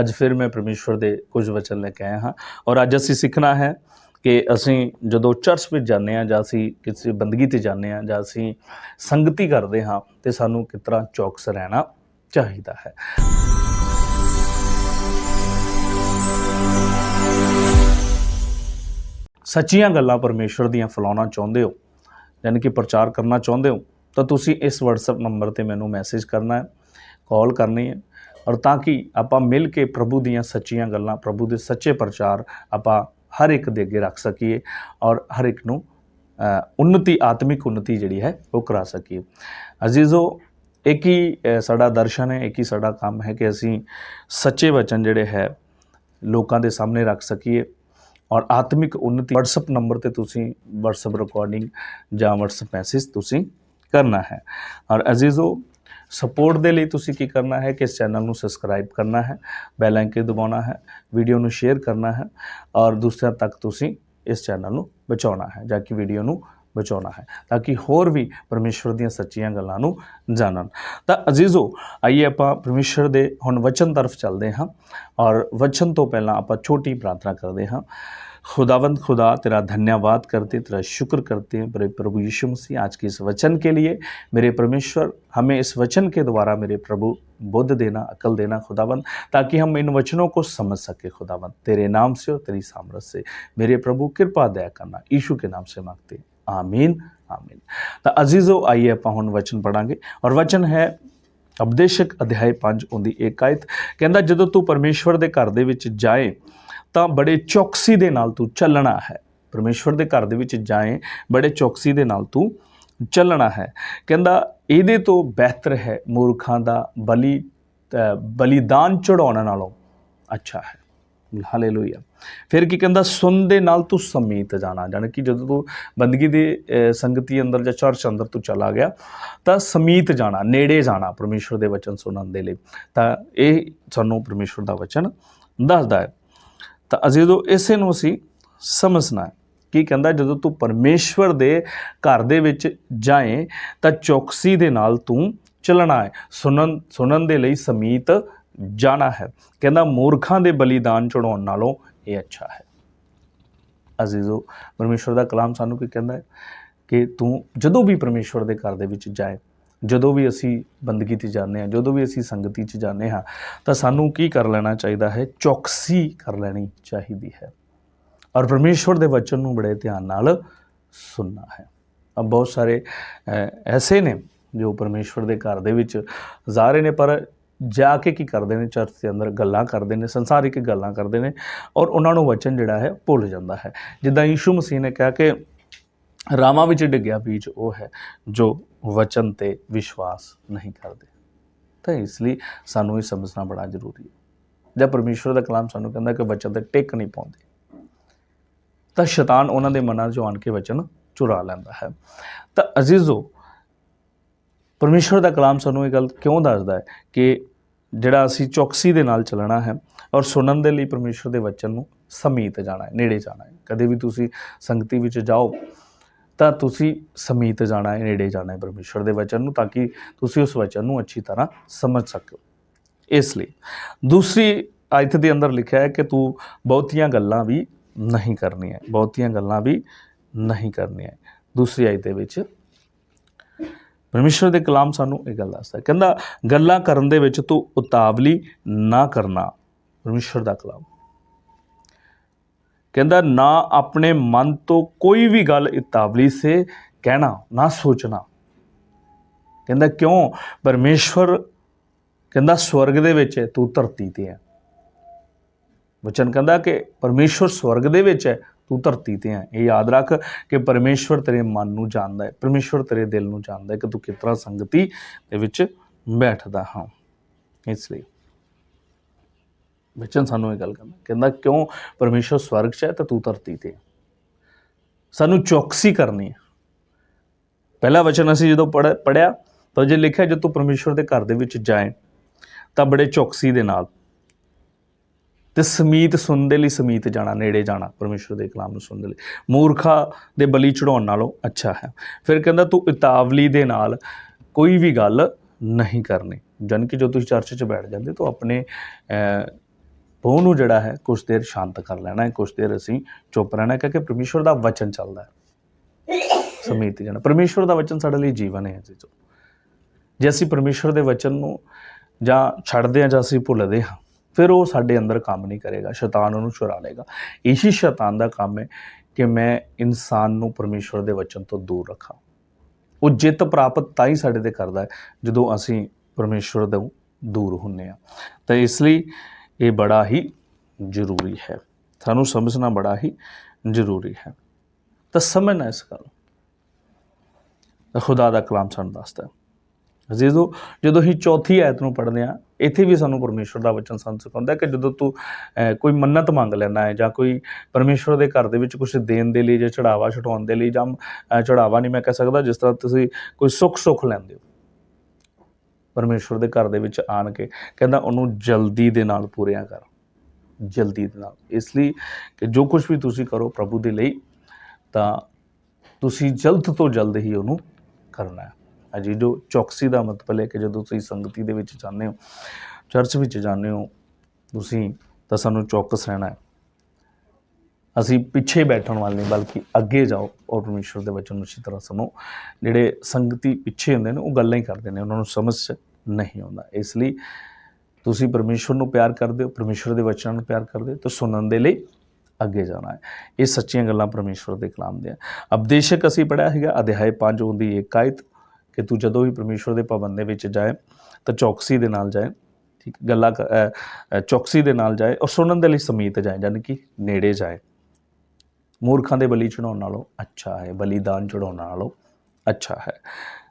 ਅੱਜ ਫਿਰ ਮੈਂ ਪਰਮੇਸ਼ਵਰ ਦੇ ਕੁਝ ਵਚਨ ਲੈ ਕੇ ਆਇਆ ਹਾਂ। ਔਰ ਅੱਜ ਅਸੀਂ ਸਿੱਖਣਾ ਹੈ ਕਿ ਅਸੀਂ ਜਦੋਂ ਚਰਚ ਵਿੱਚ ਜਾਂਦੇ ਹਾਂ ਜਾਂ ਅਸੀਂ ਕਿਸੇ ਬੰਦਗੀ ਤੇ ਜਾਂਦੇ ਹਾਂ ਜਾਂ ਅਸੀਂ ਸੰਗਤੀ ਕਰਦੇ ਹਾਂ ਤੇ ਸਾਨੂੰ ਕਿਸ ਤਰ੍ਹਾਂ ਚੌਕਸ ਰਹਿਣਾ ਚਾਹੀਦਾ ਹੈ। ਸੱਚੀਆਂ ਗੱਲਾਂ ਪਰਮੇਸ਼ਵਰ ਦੀਆਂ ਫੈਲਾਉਣਾ ਚਾਹੁੰਦੇ ਹੋ, ਯਾਨੀ ਕਿ ਪ੍ਰਚਾਰ ਕਰਨਾ ਚਾਹੁੰਦੇ ਹੋ, ਤਾਂ ਤੁਸੀਂ ਇਸ WhatsApp ਨੰਬਰ ਤੇ ਮੈਨੂੰ ਮੈਸੇਜ ਕਰਨਾ ਹੈ ਕਾਲ ਕਰਨੀ ਹੈ। ਔਰ ਤਾਂ ਕਿ ਆਪਾਂ ਮਿਲ ਕੇ ਪ੍ਰਭੂ ਦੀਆਂ ਸੱਚੀਆਂ ਗੱਲਾਂ, ਪ੍ਰਭੂ ਦੇ ਸੱਚੇ ਪ੍ਰਚਾਰ ਆਪਾਂ ਹਰ ਇੱਕ ਦੇ ਅੱਗੇ ਰੱਖ ਸਕੀਏ ਔਰ ਹਰ ਇੱਕ ਨੂੰ ਉન્નਤੀ ਆਤਮਿਕ ਉન્નਤੀ ਜਿਹੜੀ ਹੈ ਉਹ ਕਰਾ ਸਕੀਏ। ਅਜ਼ੀਜ਼ੋ, ਇੱਕ ਹੀ ਸਾਡਾ ਦਰਸ਼ਨ ਹੈ, ਇੱਕ ਹੀ ਸਾਡਾ ਕੰਮ ਹੈ ਕਿ ਅਸੀਂ ਸੱਚੇ ਵਚਨ ਜਿਹੜੇ ਹੈ ਲੋਕਾਂ ਦੇ ਸਾਹਮਣੇ ਰੱਖ ਸਕੀਏ ਔਰ ਆਤਮਿਕ ਉન્નਤੀ WhatsApp ਨੰਬਰ ਤੇ ਤੁਸੀਂ WhatsApp ਰਿਕਾਰਡਿੰਗ ਜਾਂ WhatsApp ਮੈਸੇਜ ਤੁਸੀਂ ਕਰਨਾ ਹੈ। ਔਰ ਅਜ਼ੀਜ਼ੋ ਸਪੋਰਟ ਦੇ ਲਈ ਤੁਸੀਂ ਕੀ ਕਰਨਾ ਹੈ ਕਿ ਇਸ ਚੈਨਲ ਨੂੰ ਸਬਸਕ੍ਰਾਈਬ ਕਰਨਾ ਹੈ ਬੈਲ ਆਈਕਨ ਦਬਾਉਣਾ ਹੈ ਵੀਡੀਓ ਨੂੰ ਸ਼ੇਅਰ ਕਰਨਾ ਹੈ ਔਰ ਦੂਸਰਿਆਂ ਤੱਕ ਤੁਸੀਂ ਇਸ ਚੈਨਲ ਨੂੰ ਬਚਾਉਣਾ ਹੈ, ਜਾਂ ਕਿ ਵੀਡੀਓ ਨੂੰ ਬਚਾਉਣਾ ਹੈ, ਤਾਂ ਕਿ ਹੋਰ ਵੀ ਪਰਮੇਸ਼ਵਰ ਦੀਆਂ ਸੱਚੀਆਂ ਗੱਲਾਂ ਨੂੰ ਜਾਣਨ। ਤਾਂ ਅਜ਼ੀਜ਼ੋ, ਆਈਏ ਆਪਾਂ ਪਰਮੇਸ਼ਵਰ ਦੇ ਹੁਣ ਵਚਨ ਤਰਫ ਚੱਲਦੇ ਹਾਂ ਔਰ ਵਚਨ ਤੋਂ ਪਹਿਲਾਂ ਆਪਾਂ ਛੋਟੀ ਪ੍ਰਾਰਥਨਾ ਕਰਦੇ ਹਾਂ। खुदावंद खुदा तेरा धन्यवाद करते तेरा शुक्र करते हैं मेरे प्रभु यीशु मसीह आज के इस वचन के लिए मेरे परमेश्वर हमें इस वचन के द्वारा मेरे प्रभु बुद्ध देना अकल देना खुदावंद ताकि हम इन वचनों को समझ सके खुदावंद तेरे नाम से और तेरी सामर्थ से मेरे प्रभु कृपा दया करना यीशु के नाम से मांगते हैं। आमीन आमीन ਤਾਂ ਅਜ਼ੀਜ਼ੋ ਆਈਏ ਆਪਾਂ ਹੁਣ ਵਚਨ ਪੜਾਂਗੇ ਔਰ ਵਚਨ ਹੈ ਉਪਦੇਸ਼ਕ ਅਧਿਆਇ 5 ਉਹਦੀ ਇੱਕ ਆਇਤ ਕਹਿੰਦਾ ਜਦੋਂ ਤੂੰ ਪਰਮੇਸ਼ਵਰ ਦੇ ਘਰ ਦੇ ਵਿੱਚ ਜਾਏ ਤਾਂ ਬੜੇ ਚੌਕਸੀ ਦੇ ਨਾਲ ਤੂੰ ਚੱਲਣਾ ਹੈ। ਪਰਮੇਸ਼ਵਰ ਦੇ ਘਰ ਦੇ ਵਿੱਚ ਜਾਏ, ਬੜੇ ਚੌਕਸੀ ਦੇ ਨਾਲ ਤੂੰ ਚੱਲਣਾ ਹੈ। ਕਹਿੰਦਾ, ਇਹਦੇ ਤੋਂ ਬਿਹਤਰ ਹੈ ਮੂਰਖਾਂ ਦਾ ਬਲੀ ਬਲੀਦਾਨ ਚੜਾਉਣ ਨਾਲੋਂ ਅੱਛਾ ਹੈ। ਹਾਲੇਲੂਇਆ। ਫਿਰ ਕੀ ਕਹਿੰਦਾ, ਸੁਣ ਦੇ ਨਾਲ ਤੂੰ ਸਮੀਤ ਜਾਣਾ। ਜਾਣੀ ਕਿ ਜਦੋਂ ਤੂੰ ਬੰਦਗੀ ਦੇ ਸੰਗਤੀ ਅੰਦਰ ਜਾਂ ਚਰਚ ਅੰਦਰ ਤੂੰ ਚਲਾ ਗਿਆ, ਤਾਂ ਸਮੀਤ ਜਾਣਾ, ਨੇੜੇ ਜਾਣਾ ਪਰਮੇਸ਼ਵਰ ਦੇ ਵਚਨ ਸੁਣਨ ਦੇ ਲਈ। ਤਾਂ ਇਹ ਸਾਨੂੰ ਪਰਮੇਸ਼ਵਰ ਦਾ ਵਚਨ ਦੱਸਦਾ ਹੈ। ਤਾਂ ਅਜ਼ੀਜ਼ੋ ਇਸੇ ਨੂੰ ਅਸੀਂ ਸਮਝਣਾ ਹੈ, ਕੀ ਕਹਿੰਦਾ ਜਦੋਂ ਤੂੰ ਪਰਮੇਸ਼ਵਰ ਦੇ ਘਰ ਦੇ ਵਿੱਚ ਜਾਏ, ਤਾਂ ਚੌਕਸੀ ਦੇ ਨਾਲ ਤੂੰ ਚੱਲਣਾ ਹੈ, ਸੁਣਨ ਸੁਣਨ ਦੇ ਲਈ ਸਮੀਤ ਜਾਣਾ ਹੈ। ਕਹਿੰਦਾ ਮੂਰਖਾਂ ਦੇ ਬਲੀਦਾਨ ਚੜਾਉਣ ਨਾਲੋਂ ਇਹ ਅੱਛਾ ਹੈ। ਅਜ਼ੀਜ਼ੋ ਪਰਮੇਸ਼ਵਰ ਦਾ ਕਲਾਮ ਸਾਨੂੰ ਕੀ ਕਹਿੰਦਾ ਹੈ? ਕਿ ਤੂੰ ਜਦੋਂ ਵੀ ਪਰਮੇਸ਼ਵਰ ਦੇ ਘਰ ਦੇ ਵਿੱਚ ਜਾਏ ਜਦੋਂ ਵੀ ਅਸੀਂ ਬੰਦਗੀ 'ਚ ਜਾਂਦੇ ਹਾਂ, ਜਦੋਂ ਵੀ ਅਸੀਂ ਸੰਗਤੀ 'ਚ ਜਾਂਦੇ ਹਾਂ, ਤਾਂ ਸਾਨੂੰ ਕੀ ਕਰ ਲੈਣਾ ਚਾਹੀਦਾ ਹੈ? ਚੌਕਸੀ ਕਰ ਲੈਣੀ ਚਾਹੀਦੀ ਹੈ। ਔਰ ਪਰਮੇਸ਼ਵਰ ਦੇ ਵਚਨ ਨੂੰ ਬੜੇ ਧਿਆਨ ਨਾਲ ਸੁਣਨਾ ਹੈ। ਅਬ ਬਹੁਤ ਸਾਰੇ ਐਸੇ ਨੇ ਜੋ ਪਰਮੇਸ਼ਵਰ ਦੇ ਘਰ ਦੇ ਵਿੱਚ ਜਾ ਰਹੇ ਨੇ, ਪਰ ਜਾ ਕੇ ਕੀ ਕਰਦੇ ਨੇ? ਚਰਚ ਦੇ ਅੰਦਰ ਗੱਲਾਂ ਕਰਦੇ ਨੇ, ਸੰਸਾਰਿਕ ਗੱਲਾਂ ਕਰਦੇ ਨੇ ਔਰ ਉਹਨਾਂ ਨੂੰ ਵਚਨ ਜਿਹੜਾ ਹੈ ਭੁੱਲ ਜਾਂਦਾ ਹੈ। ਜਿੱਦਾਂ ਯੀਸ਼ੂ ਮਸੀਹ ਨੇ ਕਿਹਾ ਕਿ ਰਾਵਾਂ ਵਿੱਚ ਡਿੱਗਿਆ ਬੀਜ ਉਹ ਹੈ ਜੋ ਵਚਨ ਤੇ ਵਿਸ਼ਵਾਸ ਨਹੀਂ ਕਰਦੇ। ਤਾਂ ਇਸ ਲਈ ਸਾਨੂੰ ਇਹ ਸਮਝਣਾ ਬੜਾ ਜ਼ਰੂਰੀ ਹੈ। ਜਦ ਪਰਮੇਸ਼ਵਰ ਦਾ ਕਲਾਮ ਸਾਨੂੰ ਕਹਿੰਦਾ ਕਿ ਵਚਨ ਤੇ ਟਿਕ ਨਹੀਂ ਪਾਉਂਦੇ, ਤਾਂ ਸ਼ੈਤਾਨ ਉਹਨਾਂ ਦੇ ਮਨਾਂ 'ਚੋਂ ਆਣ ਕੇ ਵਚਨ ਚੁਰਾ ਲੈਂਦਾ ਹੈ। ਤਾਂ ਅਜ਼ੀਜ਼ੋ, ਪਰਮੇਸ਼ਵਰ ਦਾ ਕਲਾਮ ਸਾਨੂੰ ਇਹ ਗੱਲ ਕਿਉਂ ਦੱਸਦਾ ਹੈ ਕਿ ਜਿਹੜਾ ਅਸੀਂ ਚੌਕਸੀ ਦੇ ਨਾਲ ਚੱਲਣਾ ਹੈ ਔਰ ਸੁਣਨ ਦੇ ਲਈ ਪਰਮੇਸ਼ਵਰ ਦੇ ਵਚਨ ਨੂੰ ਸਮੀਤ ਜਾਣਾ ਹੈ, ਨੇੜੇ ਜਾਣਾ ਹੈ। ਕਦੇ ਵੀ ਤੁਸੀਂ ਸੰਗਤੀ ਵਿੱਚ ਜਾਓ ਤਾਂ ਤੁਸੀਂ ਸਮੀਤ ਜਾਣਾ ਹੈ, ਨੇੜੇ ਜਾਣਾ ਹੈ ਪਰਮੇਸ਼ਵਰ ਦੇ ਵਚਨ ਨੂੰ ਤਾਂ ਕਿ ਤੁਸੀਂ ਉਸ ਵਚਨ ਨੂੰ ਅੱਛੀ ਤਰ੍ਹਾਂ ਸਮਝ ਸਕੋ। ਇਸ ਲਈ ਦੂਸਰੀ ਆਇਤ ਦੇ ਅੰਦਰ ਲਿਖਿਆ ਹੈ ਕਿ ਤੂੰ ਬਹੁਤੀਆਂ ਗੱਲਾਂ ਵੀ ਨਹੀਂ ਕਰਨੀਆਂ ਬਹੁਤੀਆਂ ਗੱਲਾਂ ਵੀ ਨਹੀਂ ਕਰਨੀਆਂ ਦੂਸਰੀ ਆਇਤ ਦੇ ਵਿੱਚ ਪਰਮੇਸ਼ਰ ਦੇ ਕਲਾਮ ਸਾਨੂੰ ਇਹ ਗੱਲ ਦੱਸਦਾ ਕਹਿੰਦਾ, ਗੱਲਾਂ ਕਰਨ ਦੇ ਵਿੱਚ ਤੂੰ ਉਤਾਵਲੀ ਨਾ ਕਰਨਾ। ਪਰਮੇਸ਼ਰ ਦਾ ਕਲਾਮ। ਕਹਿੰਦਾ, ਨਾ ਆਪਣੇ ਮਨ ਤੋਂ ਕੋਈ ਵੀ ਗੱਲ ਇਤਾਵਲੀ ਸੇ ਕਹਿਣਾ, ਨਾ ਸੋਚਣਾ। ਕਹਿੰਦਾ, ਕਿਉਂ? ਪਰਮੇਸ਼ਵਰ ਕਹਿੰਦਾ, ਸਵਰਗ ਦੇ ਵਿੱਚ ਹੈ, ਤੂੰ ਧਰਤੀ ਤੇ ਹੈ। ਵਚਨ ਕਹਿੰਦਾ ਕਿ ਪਰਮੇਸ਼ਵਰ ਸਵਰਗ ਦੇ ਵਿੱਚ ਹੈ, ਤੂੰ ਧਰਤੀ ਤੇ ਹੈ। ਇਹ ਯਾਦ ਰੱਖ ਕਿ ਪਰਮੇਸ਼ਵਰ ਤੇਰੇ ਮਨ ਨੂੰ ਜਾਣਦਾ ਹੈ, ਪਰਮੇਸ਼ਵਰ ਤੇਰੇ ਦਿਲ ਨੂੰ ਜਾਣਦਾ ਹੈ ਕਿ ਤੂੰ ਕਿਸ ਤਰ੍ਹਾਂ ਸੰਗਤੀ ਦੇ ਵਿੱਚ ਬੈਠਦਾ ਹਾਂ। ਇਸ ਲਈ ਵਚਨ ਸਾਨੂੰ ਇਹ ਗੱਲ ਕਹਿੰਦਾ ਕਹਿੰਦਾ, ਕਿਉਂ? ਪਰਮੇਸ਼ਵਰ ਸਵਰਗ 'ਚ ਹੈ ਤਾਂ ਤੂੰ ਧਰਤੀ ਤੇ ਹੈ। ਸਾਨੂੰ ਚੌਕਸੀ ਕਰਨੀ ਹੈ। ਪਹਿਲਾ ਵਚਨ ਅਸੀਂ ਜਦੋਂ ਪੜ੍ਹ- ਪੜ੍ਹਿਆ, ਤਾਂ ਜੇ ਲਿਖਿਆ ਜਦ ਤੂੰ ਪਰਮੇਸ਼ਵਰ ਦੇ ਘਰ ਦੇ ਵਿੱਚ ਜਾਏ, ਤਾਂ ਬੜੇ ਚੌਕਸੀ ਦੇ ਨਾਲ। ਤੇ ਸਮੀਤ ਸੁਣਨ ਦੇ ਲਈ ਸਮੀਤ ਜਾਣਾ, ਨੇੜੇ ਜਾਣਾ, ਪਰਮੇਸ਼ਵਰ ਦੇ ਕਲਾਮ ਨੂੰ ਸੁਣਨ ਦੇ ਲਈ। ਮੂਰਖਾ ਦੇ ਬਲੀ ਚੜਾਉਣ ਨਾਲੋਂ ਅੱਛਾ ਹੈ। ਫਿਰ ਕਹਿੰਦਾ, ਤੂੰ ਇਤਾਵਲੀ ਦੇ ਨਾਲ ਕੋਈ ਵੀ ਗੱਲ ਨਹੀਂ ਕਰਨੀ। ਜਾਣੀ ਕਿ ਜੋ ਤੁਸੀਂ ਚਰਚ 'ਚ ਬੈਠ ਜਾਂਦੇ ਤਾਂ ਆਪਣੇ ਅਹ, ਨੂੰ ਜਿਹੜਾ ਹੈ ਕੁਝ ਦੇਰ ਸ਼ਾਂਤ ਕਰ ਲੈਣਾ ਹੈ ਕੁਝ ਦੇਰ ਅਸੀਂ ਚੁੱਪ ਰਹਿਣਾ ਕਿਉਂਕਿ ਪਰਮੇਸ਼ਵਰ ਦਾ ਵਚਨ ਚੱਲਦਾ ਹੈ। ਸਮੀਤ ਜਣਾ ਪਰਮੇਸ਼ਵਰ ਦਾ ਵਚਨ ਸਾਡੇ ਲਈ ਜੀਵਨ ਹੈ ਜੀ ਜੇ। ਅਸੀਂ ਪਰਮੇਸ਼ਵਰ ਦੇ ਵਚਨ ਨੂੰ ਜਾਂ ਛੱਡਦੇ ਹਾਂ ਜਾਂ ਅਸੀਂ ਭੁੱਲਦੇ ਹਾਂ ਫਿਰ ਉਹ ਸਾਡੇ ਅੰਦਰ ਕੰਮ ਨਹੀਂ ਕਰੇਗਾ ਸ਼ੈਤਾਨ ਉਹਨੂੰ ਚੁਰਾ ਲੇਗਾ ਇਹੀ ਸ਼ੈਤਾਨ ਦਾ ਕੰਮ ਹੈ ਕਿ ਮੈਂ ਇਨਸਾਨ ਨੂੰ ਪਰਮੇਸ਼ਵਰ ਦੇ ਵਚਨ ਤੋਂ ਦੂਰ ਰੱਖਾਂ। ਉਹ ਜਿੱਤ ਪ੍ਰਾਪਤ ਤਾਂ ਹੀ ਸਾਡੇ ਤੇ ਕਰਦਾ ਹੈ ਜਦੋਂ ਅਸੀਂ ਪਰਮੇਸ਼ਵਰ ਤੋਂ ਦੂਰ ਹੁੰਨੇ ਆ ਤਾਂ ਇਸ ਲਈ ਇਹ ਬੜਾ ਹੀ ਜ਼ਰੂਰੀ ਹੈ। ਸਾਨੂੰ ਸਮਝਣਾ ਬੜਾ ਹੀ ਜ਼ਰੂਰੀ ਹੈ। ਤਾਂ ਸਮਝਣਾ ਇਸ ਗੱਲ। ਤਾਂ ਖੁਦਾ ਦਾ ਕਲਾਮ ਸਾਨੂੰ ਦੱਸਦਾ ਹੈ। ਅਜ਼ੀਜ਼ੋ, ਜਦੋਂ ਹੀ ਚੌਥੀ ਆਇਤ ਨੂੰ ਪੜ੍ਹਦੇ ਆ ਇੱਥੇ ਵੀ ਸਾਨੂੰ ਪਰਮੇਸ਼ਵਰ ਦਾ ਵਚਨ ਸਾਨੂੰ ਸਿਖਾਉਂਦਾ ਕਿ ਜਦੋਂ ਤੂੰ ਕੋਈ ਮੰਨਤ ਮੰਗ ਲੈਣਾ ਹੈ ਜਾਂ ਕੋਈ ਪਰਮੇਸ਼ਵਰ ਦੇ ਘਰ ਦੇ ਵਿੱਚ ਕੁਝ ਦੇਣ ਦੇ ਲਈ ਜਾਂ ਚੜਾਵਾ ਛਡਾਉਣ ਦੇ ਲਈ ਜਾਂ ਚੜਾਵਾ ਨਹੀਂ ਮੈਂ ਕਹਿ ਸਕਦਾ, ਜਿਸ ਤਰ੍ਹਾਂ ਤੁਸੀਂ ਕੋਈ ਸੁੱਖ ਸੁੱਖ ਲੈਂਦੇ ਹੋ। ਪਰਮੇਸ਼ਵਰ ਦੇ ਘਰ ਦੇ ਵਿੱਚ ਆਣ ਕੇ ਕਹਿੰਦਾ ਉਹਨੂੰ ਜਲਦੀ ਦੇ ਨਾਲ ਪੂਰਿਆ ਕਰ, ਜਲਦੀ ਦੇ ਨਾਲ। ਇਸ ਲਈ ਕਿ ਜੋ ਕੁਝ ਵੀ ਤੁਸੀਂ ਕਰੋ ਪ੍ਰਭੂ ਦੇ ਲਈ, ਤਾਂ ਤੁਸੀਂ ਜਲਦ ਤੋਂ ਜਲਦ ਹੀ ਉਹਨੂੰ ਕਰਨਾ ਹੈ। ਅਜੀ ਜੋ ਚੌਕਸੀ ਦਾ ਮਤਲਬ ਹੈ ਕਿ ਜਦੋਂ ਤੁਸੀਂ ਸੰਗਤੀ ਦੇ ਵਿੱਚ ਜਾਂਦੇ ਹੋ, ਚਰਚ ਵਿੱਚ ਜਾਂਦੇ ਹੋ, ਤੁਸੀਂ ਤਾਂ ਸਾਨੂੰ ਚੌਕਸ ਰਹਿਣਾ ਹੈ। ਅਸੀਂ ਪਿੱਛੇ ਬੈਠਣ ਵਾਲੇ ਨਹੀਂ, ਬਲਕਿ ਅੱਗੇ ਜਾਓ ਔਰ ਪਰਮੇਸ਼ਵਰ ਦੇ ਵਚਨ ਨੂੰ ਅੱਛੀ ਤਰ੍ਹਾਂ ਸੁਣੋ। ਜਿਹੜੇ ਸੰਗਤੀ ਪਿੱਛੇ ਹੁੰਦੇ ਨੇ, ਉਹ ਗੱਲਾਂ ਹੀ ਕਰਦੇ ਨੇ, ਉਹਨਾਂ ਨੂੰ ਸਮਝ 'ਚ ਨਹੀਂ ਆਉਂਦਾ। ਇਸ ਲਈ ਤੁਸੀਂ ਪਰਮੇਸ਼ਵਰ ਨੂੰ ਪਿਆਰ ਕਰਦੇ ਹੋ, ਪਰਮੇਸ਼ਵਰ ਦੇ ਵਚਨਾਂ ਨੂੰ ਪਿਆਰ ਕਰਦੇ ਹੋ, ਤਾਂ ਸੁਣਨ ਦੇ ਲਈ ਅੱਗੇ ਜਾਣਾ ਹੈ। ਇਹ ਸੱਚੀਆਂ ਗੱਲਾਂ ਪਰਮੇਸ਼ਵਰ ਦੇ ਕਲਾਮ ਦੀਆਂ। ਅਬਦੇਸ਼ਕ ਅਸੀਂ ਪੜਿਆ ਹੈਗਾ ਅਧਿਆਇ 5 ਉਹਦੀ ਇੱਕ ਆਇਤ, ਕਿ ਤੂੰ ਜਦੋਂ ਵੀ ਪਰਮੇਸ਼ਵਰ ਦੇ ਭਵਨ ਦੇ ਵਿੱਚ ਜਾਏ, ਤਾਂ ਚੌਕਸੀ ਦੇ ਨਾਲ ਜਾਏ, ਠੀਕ ਗੱਲਾਂ ਕ- ਚੌਕਸੀ ਦੇ ਨਾਲ ਜਾਏ, ਔਰ ਸੁਣਨ ਦੇ ਲਈ ਸਮੀਤ ਜਾਏ ਯਾਨੀ ਕਿ ਨੇੜੇ ਜਾਏ। ਮੂਰਖਾਂ ਦੇ ਬਲੀ ਚੜਾਉਣ ਨਾਲੋਂ ਅੱਛਾ ਹੈ ਬਲੀਦਾਨ ਚੜਾਉਣ ਨਾਲੋਂ ਅੱਛਾ ਹੈ।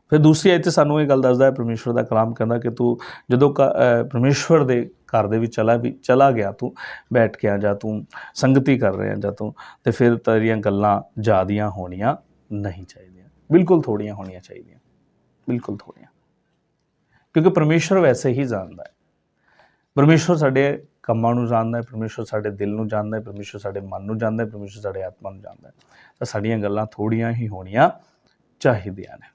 ਫਿਰ ਦੂਸਰੀ ਆਇਤ ਸਾਨੂੰ ਇਹ ਗੱਲ ਦੱਸਦਾ ਹੈ ਪਰਮੇਸ਼ਵਰ ਦਾ ਕਲਾਮ ਕਹਿੰਦਾ ਕਿ ਤੂੰ ਜਦੋਂ ਕ- ਅ, ਪਰਮੇਸ਼ਵਰ ਦੇ ਘਰ ਦੇ ਵਿੱਚ ਚਲਾ ਵੀ ਚਲਾ ਗਿਆ ਤੂੰ ਬੈਠ ਕੇ ਆ ਜਾਂ ਤੂੰ ਸੰਗਤੀ ਕਰ ਰਿਹਾ ਜਾਂ ਤੂੰ ਤੇ ਫਿਰ ਤੇਰੀਆਂ ਗੱਲਾਂ ਜ਼ਿਆਦੀਆਂ ਹੋਣੀਆਂ ਨਹੀਂ ਚਾਹੀਦੀਆਂ। ਬਿਲਕੁਲ ਥੋੜੀਆਂ ਹੋਣੀਆਂ ਚਾਹੀਦੀਆਂ। ਬਿਲਕੁਲ ਥੋੜੀਆਂ। ਕਿਉਂਕਿ ਪਰਮੇਸ਼ਵਰ ਵੈਸੇ ਹੀ ਜਾਣਦਾ ਹੈ। ਪਰਮੇਸ਼ਵਰ ਸਾਡੇ ਕੰਮਾਂ ਨੂੰ ਜਾਣਦਾ ਹੈ, ਪਰਮੇਸ਼ਵਰ ਸਾਡੇ ਦਿਲ ਨੂੰ ਜਾਣਦਾ ਹੈ, ਪਰਮੇਸ਼ਵਰ ਸਾਡੇ ਮਨ ਨੂੰ ਜਾਣਦਾ ਹੈ, ਪਰਮੇਸ਼ਵਰ ਸਾਡੇ ਆਤਮਾ ਨੂੰ ਜਾਣਦਾ ਹੈ। ਤਾਂ ਸਾਡੀਆਂ ਗੱਲਾਂ ਥੋੜੀਆਂ ਹੀ ਹੋਣੀਆਂ ਚਾਹੀਦੀਆਂ ਨੇ।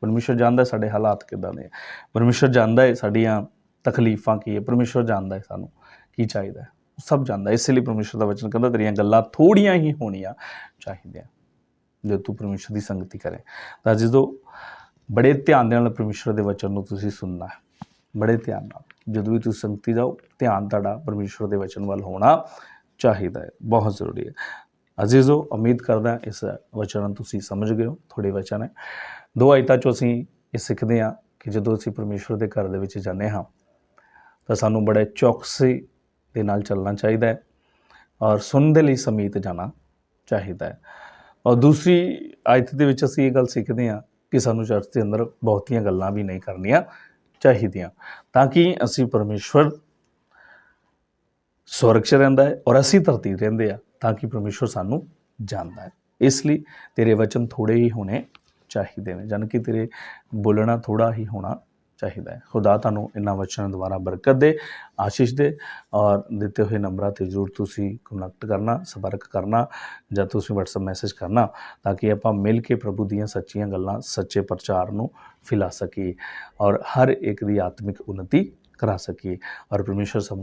ਪਰਮੇਸ਼ਵਰ ਜਾਣਦਾ ਸਾਡੇ ਹਾਲਾਤ ਕਿੱਦਾਂ ਦੇ ਆ। ਪਰਮੇਸ਼ਵਰ ਜਾਣਦਾ ਹੈ ਸਾਡੀਆਂ ਤਕਲੀਫਾਂ ਕੀ ਹੈ ਪਰਮੇਸ਼ਵਰ ਜਾਣਦਾ ਹੈ ਸਾਨੂੰ ਕੀ ਚਾਹੀਦਾ ਹੈ। ਸਭ ਜਾਣਦਾ ਇਸ ਲਈ ਪਰਮੇਸ਼ਵਰ ਦਾ ਵਚਨ ਕਹਿੰਦਾ, ਤੇਰੀਆਂ ਗੱਲਾਂ ਥੋੜੀਆਂ ਹੀ ਹੋਣੀਆਂ ਚਾਹੀਦੀਆਂ। ਜੇ ਤੂੰ ਪਰਮੇਸ਼ਵਰ ਦੀ ਸੰਗਤੀ ਕਰੇ, ਤਾਂ ਜਦੋਂ ਬੜੇ ਧਿਆਨ ਦੇ ਨਾਲ ਪਰਮੇਸ਼ਵਰ ਦੇ ਵਚਨ ਨੂੰ ਤੁਸੀਂ ਸੁਣਨਾ ਹੈ। ਬੜੇ ਧਿਆਨ ਨਾਲ, ਜਦੋਂ ਵੀ ਤੁਸੀਂ ਸੰਗਤੀ ਜਾਓ, ਧਿਆਨ ਤੁਹਾਡਾ ਪਰਮੇਸ਼ਵਰ ਦੇ ਵਚਨ ਵੱਲ ਹੋਣਾ ਚਾਹੀਦਾ ਹੈ, ਬਹੁਤ ਜ਼ਰੂਰੀ ਹੈ। ਅਜ਼ੀਜ਼ੋ, ਉਮੀਦ ਕਰਦਾ ਇਸ ਵਚਨ ਨੂੰ ਤੁਸੀਂ ਸਮਝ ਗਏ ਹੋ ਥੋੜੇ ਵਚਨ ਹੈ। ਦੋ ਆਇਤਾਂ ਚੋਂ ਅਸੀਂ ਇਹ ਸਿੱਖਦੇ ਹਾਂ ਕਿ ਜਦੋਂ ਅਸੀਂ ਪਰਮੇਸ਼ਵਰ ਦੇ ਘਰ ਦੇ ਵਿੱਚ ਜਾਂਦੇ ਹਾਂ, ਤਾਂ ਸਾਨੂੰ ਬੜੇ ਚੌਕਸੀ ਦੇ ਨਾਲ ਚੱਲਣਾ ਚਾਹੀਦਾ ਹੈ ਔਰ ਸੁਣਨ ਦੇ ਲਈ ਸਮੀਤ ਜਾਣਾ ਚਾਹੀਦਾ ਹੈ। ਔਰ ਦੂਸਰੀ ਆਇਤ ਦੇ ਵਿੱਚ ਅਸੀਂ ਇਹ ਗੱਲ ਸਿੱਖਦੇ ਹਾਂ ਕਿ ਸਾਨੂੰ ਚਰਚ ਦੇ ਅੰਦਰ ਬਹੁਤੀਆਂ ਗੱਲਾਂ ਵੀ ਨਹੀਂ ਕਰਨੀਆਂ ਚਾਹੀਦੀਆਂ, ਤਾਂ ਕਿ ਅਸੀਂ ਪਰਮੇਸ਼ਵਰ ਸਵਰਗ 'ਚ ਰਹਿੰਦਾ ਹੈ ਔਰ ਅਸੀਂ ਧਰਤੀ ਰਹਿੰਦੇ ਆ ਤਾਂ ਕਿ ਪਰਮੇਸ਼ਵਰ ਸਾਨੂੰ ਜਾਣਦਾ ਹੈ। ਇਸ ਲਈ ਤੇਰੇ ਵਚਨ ਥੋੜੇ ਹੀ ਹੋਣੇ ਚਾਹੀਦੇ ਨੇ, ਜਾਣੀ ਕਿ ਤੇਰੇ ਬੋਲਣਾ ਥੋੜਾ ਹੀ ਹੋਣਾ ਚਾਹੀਦਾ ਹੈ। ਖੁਦਾ ਤੁਹਾਨੂੰ ਇਹਨਾਂ ਵਚਨਾਂ ਦੁਆਰਾ ਬਰਕਤ ਦੇ, ਆਸ਼ੀਸ਼ ਦੇ ਔਰ ਦਿੱਤੇ ਹੋਏ ਨੰਬਰਾਂ ਤੇ ਜ਼ਰੂਰ ਤੁਸੀਂ ਕਨੈਕਟ ਕਰਨਾ, ਸੰਪਰਕ ਕਰਨਾ ਜਾਂ ਤੁਸੀਂ WhatsApp ਮੈਸੇਜ ਕਰਨਾ ਤਾਂ ਕਿ ਆਪਾਂ ਮਿਲ ਕੇ ਪ੍ਰਭੂ ਦੀਆਂ ਸੱਚੀਆਂ ਗੱਲਾਂ, ਸੱਚੇ ਪ੍ਰਚਾਰ ਨੂੰ ਫੈਲਾ ਸਕੀਏ ਔਰ ਹਰ ਇੱਕ ਦੀ ਆਤਮਿਕ ਉન્નਤੀ ਕਰਾ ਸਕੀਏ ਔਰ ਪਰਮੇਸ਼ਰ ਸਭ ਨੂੰ